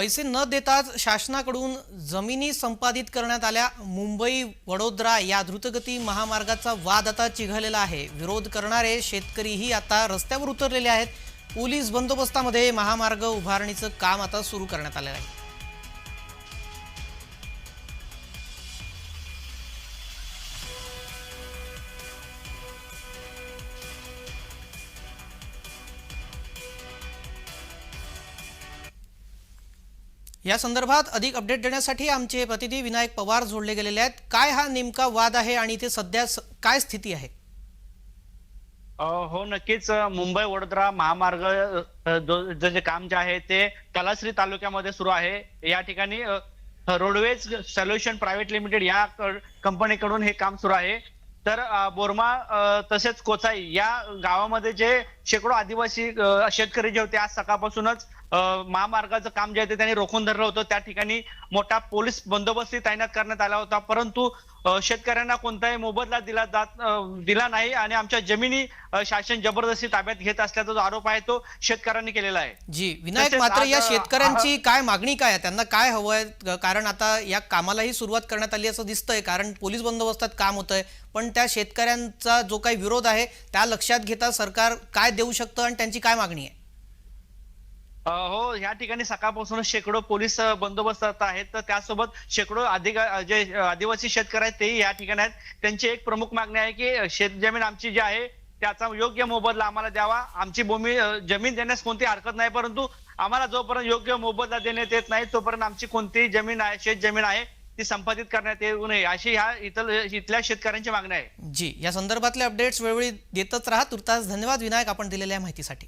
पैसे न देताच शासनाकडून जमिनी संपादित करण्यात आल्या. मुंबई वडोदरा या द्रुतगती महामार्गाचा वाद आता चिघळलेला आहे. विरोध करणारे शेतकरीही आता रस्त्यावर उतरलेले आहेत. पोलीस बंदोबस्तामध्ये महामार्ग उभारणीचं काम आता सुरू करण्यात आलेलं आहे. या संदर्भात अधिक अपडेट देण्यासाठी आमचे प्रतिनिधी विनायक पवार जोडले गेलेले आहेत. काय हा नेमका वाद आहे आणि इथे सध्या काय स्थिती आहे? हो नक्कीच. मुंबई वडोदरा महामार्ग जे काम जे आहे ते कलाश्री तालुक्यामध्ये सुरू आहे. या ठिकाणी रोडवेज सोल्युशन प्रायव्हेट लिमिटेड या कंपनीकडून हे काम सुरू आहे. तर बोरमा तसेच कोचाई या गावामध्ये जे शेकडो आदिवासी शेतकरी जे होते आज सकाळपासूनच महामार्गाचं काम जे आहे ते त्यांनी रोखून धरलं होतं. त्या ठिकाणी मोठा पोलीस बंदोबस्ती तैनात करण्यात आला होता. परंतु शेतकऱ्यांना कोणताही मोबदला दिला जात दिला नाही आणि आमच्या जमिनी शासन जबरदस्ती ताब्यात घेत असल्याचा जो आरोप आहे तो शेतकऱ्यांनी केलेला आहे. जी विनायक मात्र या शेतकऱ्यांची काय मागणी काय आहे? त्यांना काय हवंय कारण आता या कामालाही सुरुवात करण्यात आली असं दिसतंय. कारण पोलीस बंदोबस्तात काम होतंय. पण त्या शेतकऱ्यांचा जो काही विरोध आहे त्या लक्षात घेता सरकार काय देऊ शकतं आणि त्यांची काय मागणी आहे? हो या ठिकाणी सकाळपासून शेकडो पोलीस बंदोबस्त आहेत. तर त्यासोबत शेकडो अधिका जे आदिवासी शेतकरी आहेत तेही या ठिकाणी आहेत. त्यांची एक प्रमुख मागणी आहे की शेतजमीन आमची जी आहे त्याचा योग्य मोबदला आम्हाला द्यावा. आमची भूमी जमीन देण्यास कोणती हरकत नाही परंतु आम्हाला जोपर्यंत योग्य मोबदला देण्यात येत नाही तोपर्यंत आमची कोणतीही जमीन आहे शेत जमीन आहे ती संपादित करण्यात येऊ नये अशी ह्या इथल इथल्या शेतकऱ्यांची मागणी आहे. जी या संदर्भातले अपडेट्स वेळोवेळी देतच राहा. तुर्तास धन्यवाद. विनायक आपण दिलेल्या माहितीसाठी.